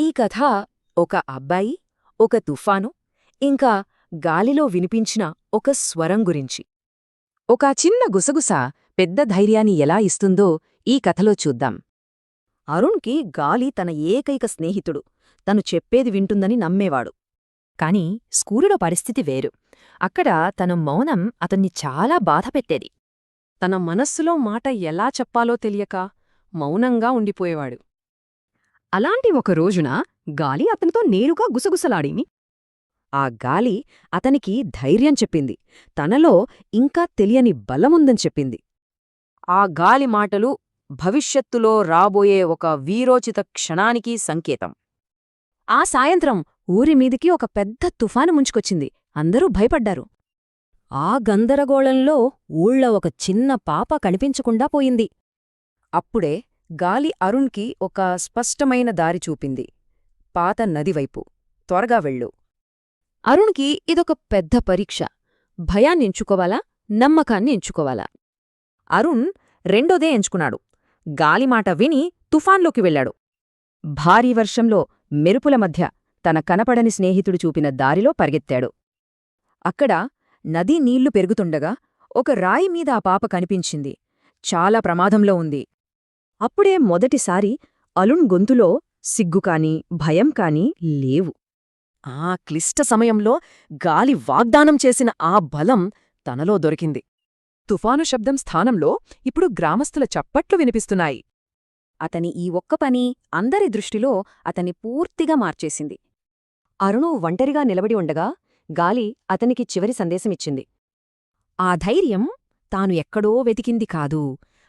ఈ కథ ఒక అబ్బాయి ఒక తుఫాను ఇంకా గాలిలో వినిపించిన ఒక స్వరం గురించి. ఒక చిన్న గుసగుస పెద్ద ధైర్యాన్ని ఎలా ఇస్తుందో ఈ కథలో చూద్దాం. అరుణ్కి గాలి తన ఏకైక స్నేహితుడు. తను చెప్పేది వింటుందని నమ్మేవాడు. కాని స్కూలులో పరిస్థితి వేరు. అక్కడ తన మౌనం అతన్ని చాలా బాధపెట్టేది తన మనస్సులో మాట ఎలా చెప్పాలో తెలియక మౌనంగా ఉండిపోయేవాడు. అలాంటి ఒక రోజున గాలి అతనితో నేరుగా గుసగుసలాడింది. ఆ గాలి అతనికి ధైర్యం చెప్పింది. తనలో ఇంకా తెలియని బలముందని చెప్పింది. ఆ గాలి మాటలు భవిష్యత్తులో రాబోయే ఒక వీరోచిత క్షణానికి సంకేతం. ఆ సాయంత్రం ఊరిమీదికి ఒక పెద్ద తుఫాను ముంచుకొచ్చింది. అందరూ భయపడ్డారు. ఆ గందరగోళంలో ఊళ్ళో ఒక చిన్న పాప కనిపించకుండా పోయింది. అప్పుడే గాలి అరుణ్కి ఒక స్పష్టమైన దారి చూపింది. పాత నదివైపు త్వరగా వెళ్ళు. అరుణ్కి ఇదొక పెద్ద పరీక్ష. భయాన్ని ఎంచుకోవాలా? నమ్మకాన్ని ఎంచుకోవాలా? అరుణ్ రెండోదే ఎంచుకున్నాడు. గాలిమాట విని తుఫాన్లోకి వెళ్ళాడు. భారీ వర్షంలో మెరుపుల మధ్య తన కనపడని స్నేహితుడు చూపిన దారిలో పరిగెత్తాడు. అక్కడ నదీ నీళ్ళు పెరుగుతుండగా ఒక రాయి మీద ఆ పాప కనిపించింది. చాలా ప్రమాదంలో ఉంది. అప్పుడే మొదటిసారి అలుణ్ గొంతులో సిగ్గుకాని భయం కాని లేవు. ఆ క్లిష్ట సమయంలో గాలి వాగ్దానం చేసిన ఆ బలం తనలో దొరికింది. తుఫాను శబ్దం స్థానంలో ఇప్పుడు గ్రామస్తుల చప్పట్లు వినిపిస్తున్నాయి. అతని ఈ ఒక్క పని అందరి దృష్టిలో అతన్ని పూర్తిగా మార్చేసింది. అరుణు ఒంటరిగా నిలబడి ఉండగా గాలి అతనికి చివరి సందేశమిచ్చింది. ఆ ధైర్యం తాను ఎక్కడో వెతికింది కాదు.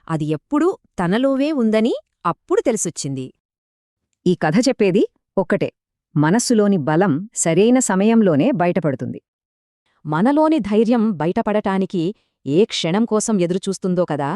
అది ఎప్పుడూ తనలోవే ఉందని అప్పుడు తెలిసొచ్చింది. ఈ కథ చెప్పేది ఒక్కటే. మనస్సులోని బలం సరైన సమయంలోనే బయటపడుతుంది. మనలోని ధైర్యం బయటపడటానికి ఏ క్షణం కోసం ఎదురుచూస్తుందో కదా?